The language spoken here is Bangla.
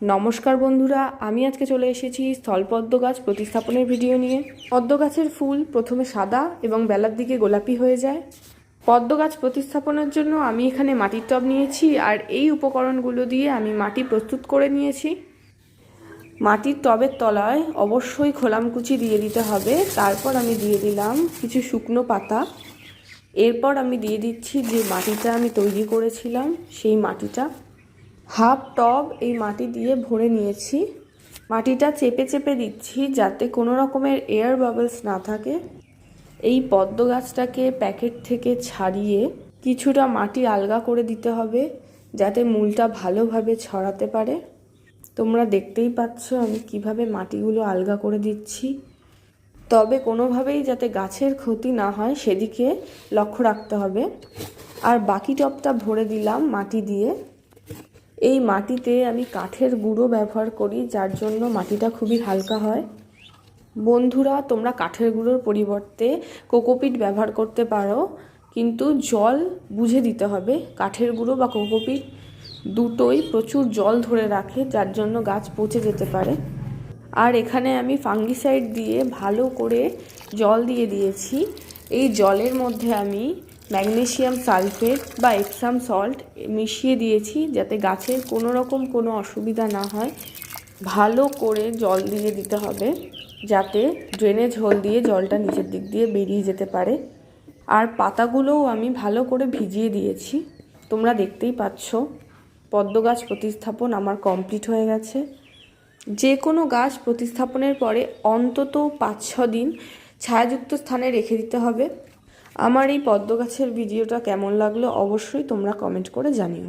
নমস্কার বন্ধুরা, আমি আজকে চলে এসেছি স্থলপদ্ম গাছ প্রতিস্থাপনের ভিডিও নিয়ে। পদ্ম গাছের ফুল প্রথমে সাদা এবং বেলার দিকে গোলাপি হয়ে যায়। পদ্ম গাছ প্রতিস্থাপনের জন্য আমি এখানে মাটির টব নিয়েছি আর এই উপকরণগুলো দিয়ে আমি মাটি প্রস্তুত করে নিয়েছি। মাটির টবের তলায় অবশ্যই খোলামকুচি দিয়ে দিতে হবে। তারপর আমি দিয়ে দিলাম কিছু শুকনো পাতা। এরপর আমি দিয়ে দিচ্ছি যে মাটিটা আমি তৈরি করেছিলাম, সেই মাটিটা। হাফ টব এই মাটি দিয়ে ভরে নিয়েছি। মাটিটা চেপে চেপে দিচ্ছি যাতে কোনো রকমের এয়ার বাবলস না থাকে। এই পদ্ম গাছটাকে প্যাকেট থেকে ছাড়িয়ে কিছুটা মাটি আলগা করে দিতে হবে যাতে মূলটা ভালোভাবে ছড়াতে পারে। তোমরা দেখতেই পাচ্ছ আমি কীভাবে মাটিগুলো আলগা করে দিচ্ছি। তবে কোনোভাবেই যাতে গাছের ক্ষতি না হয় সেদিকে লক্ষ্য রাখতে হবে। আর বাকি টবটা ভরে দিলাম মাটি দিয়ে। এই মাটিতে আমি কাঠের গুঁড়ো ব্যবহার করি, যার জন্য মাটিটা খুবই হালকা হয়। বন্ধুরা, তোমরা কাঠের গুঁড়োর পরিবর্তে কোকোপিট ব্যবহার করতে পারো, কিন্তু জল বুঝে দিতে হবে। কাঠের গুঁড়ো বা কোকোপিট দুটোই প্রচুর জল ধরে রাখে, যার জন্য গাছ পচে যেতে পারে। আর এখানে আমি ফাঙ্গিসাইড দিয়ে ভালো করে জল দিয়ে দিয়েছি। এই জলের মধ্যে আমি ম্যাগনেসিয়াম সালফেট বা এপসাম সল্ট মিশিয়ে দিয়েছি যাতে গাছের কোনো রকম কোনো অসুবিধা না হয়। ভালো করে জল দিয়ে দিতে হবে যাতে ড্রেনেজ হোল দিয়ে জলটা নিচের দিক দিয়ে বেরিয়ে যেতে পারে। আর পাতাগুলোও আমি ভালো করে ভিজিয়ে দিয়েছি। তোমরা দেখতেই পাচ্ছ, পদ্ম গাছ প্রতিস্থাপন আমার কমপ্লিট হয়ে গেছে। যে কোনো গাছ প্রতিস্থাপনের পরে অন্তত পাঁচ ছ দিন ছায়াযুক্ত স্থানে রেখে দিতে হবে। আমার এই পদ্ম গাছের ভিডিওটা কেমন লাগল অবশ্যই তোমরা কমেন্ট করে জানিও।